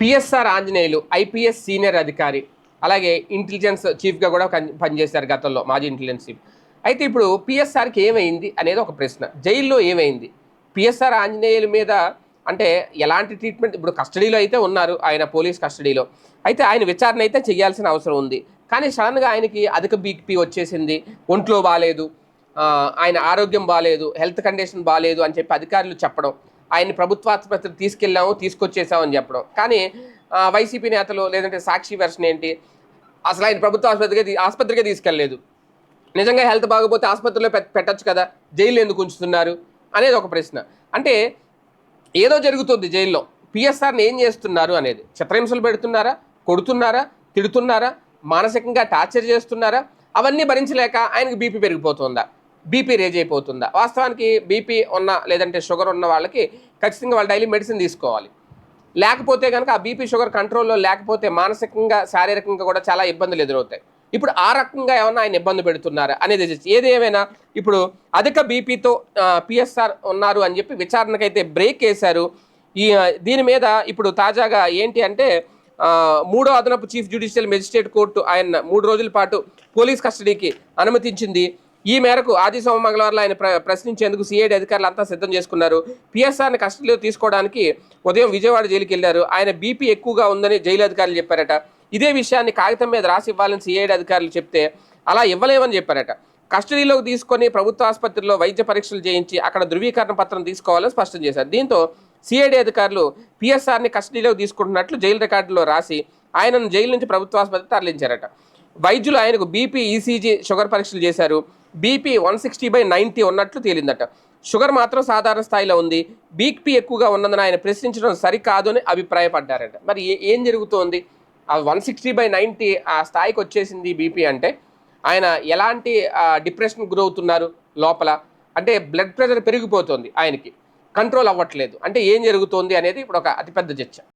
PSR Anjaneyulu IPS senior అధికారి అలాగే intelligence చీఫ్గా కూడా పనిచేశారు గతంలో మాజీ ఇంటెలిజెన్స్ చీఫ్. అయితే ఇప్పుడు పిఎస్ఆర్కి ఏమైంది అనేది ఒక ప్రశ్న. జైల్లో ఏమైంది? పిఎస్ఆర్ ఆంజనేయుల మీద అంటే ఎలాంటి ట్రీట్మెంట్? ఇప్పుడు కస్టడీలో అయితే ఉన్నారు ఆయన పోలీస్ కస్టడీలో. అయితే ఆయన విచారణ అయితే చేయాల్సిన అవసరం ఉంది. కానీ సడన్గా ఆయనకి అధిక బీపీ వచ్చేసింది ఒంట్లో బాగాలేదు ఆయన ఆరోగ్యం బాగాలేదు హెల్త్ కండిషన్ బాగాలేదు అని చెప్పి అధికారులు చెప్పడం ఆయన్ని ప్రభుత్వ ఆసుపత్రికి తీసుకెళ్ళాము తీసుకొచ్చేసామని చెప్పడం. కానీ వైసీపీ నేతలు లేదంటే సాక్షి వెర్షన్ ఏంటి? అసలు ఆయన ప్రభుత్వ ఆసుపత్రికి ఆసుపత్రికే తీసుకెళ్ళలేదు. నిజంగా హెల్త్ బాగపోతే ఆసుపత్రిలో పెట్టచ్చు కదా? జైలు ఎందుకు ఉంచుతున్నారు? అనేది ఒక ప్రశ్న. అంటే ఏదో జరుగుతుంది జైల్లో. పిఎస్ఆర్ని ఏం చేస్తున్నారు అనేది. చిత్రహింసలు పెడుతున్నారా? కొడుతున్నారా? తిడుతున్నారా? మానసికంగా టార్చర్ చేస్తున్నారా? అవన్నీ భరించలేక ఆయనకి బీపీ పెరిగిపోతుందా? బీపీ రేజ్ అయిపోతుందా? వాస్తవానికి బీపీ ఉన్న లేదంటే షుగర్ ఉన్న వాళ్ళకి ఖచ్చితంగా వాళ్ళు డైలీ మెడిసిన్ తీసుకోవాలి. లేకపోతే కనుక ఆ బీపీ షుగర్ కంట్రోల్లో లేకపోతే మానసికంగా శారీరకంగా కూడా చాలా ఇబ్బందులు ఎదురవుతాయి. ఇప్పుడు ఆ రకంగా ఏమన్నా ఆయన ఇబ్బంది పెడుతున్నారా అనేది ఏది ఏమైనా? ఇప్పుడు అధిక బీపీతో పిఎస్ఆర్ ఉన్నారు అని చెప్పి విచారణకైతే బ్రేక్ వేశారు. ఈ దీని మీద ఇప్పుడు తాజాగా ఏంటి అంటే మూడో అదనపు చీఫ్ జ్యుడిషియల్ మెజిస్ట్రేట్ కోర్టు ఆయన మూడు రోజుల పాటు పోలీస్ కస్టడీకి అనుమతించింది. ఈ మేరకు ఆది సోమ మంగళవారంలో ఆయన ప్ర ప్రశ్నించేందుకు సిఐడి అధికారులు అంతా సిద్ధం చేసుకున్నారు. పిఎస్ఆర్ని కస్టడీలో తీసుకోవడానికి ఉదయం విజయవాడ జైలుకి వెళ్ళారు ఆయన బీపీ ఎక్కువగా ఉందని జైలు అధికారులు చెప్పారట. ఇదే విషయాన్ని కాగితం మీద రాసి ఇవ్వాలని సిఐడి అధికారులు చెప్తే అలా ఇవ్వలేమని చెప్పారట. కస్టడీలోకి తీసుకొని ప్రభుత్వ ఆసుపత్రిలో వైద్య పరీక్షలు చేయించి అక్కడ ధృవీకరణ పత్రం తీసుకోవాలని స్పష్టం చేశారు. దీంతో సిఐడి అధికారులు పిఎస్ఆర్ని కస్టడీలోకి తీసుకుంటున్నట్లు జైలు రికార్డులో రాసి ఆయనను జైలు నుంచి ప్రభుత్వ ఆసుపత్రి తరలించారట. వైద్యులు ఆయనకు బీపీ ఈసీజీ షుగర్ పరీక్షలు చేశారు. BP one sixty by ninety ఉన్నట్లు తేలిందట. షుగర్ మాత్రం సాధారణ స్థాయిలో ఉంది. బీపీ ఎక్కువగా ఉన్నదని ఆయన ప్రశ్నించడం సరికాదు అని అభిప్రాయపడ్డారట. మరి ఏం జరుగుతోంది? ఆ వన్ సిక్స్టీ బై నైంటీ ఆ స్థాయికి వచ్చేసింది బీపీ అంటే ఆయన ఎలాంటి డిప్రెషన్ గురవుతున్నారు లోపల? అంటే బ్లడ్ ప్రెషర్ పెరిగిపోతుంది ఆయనకి. కంట్రోల్ అవ్వట్లేదు. అంటే ఏం జరుగుతోంది అనేది ఇప్పుడు ఒక అతిపెద్ద చర్చ.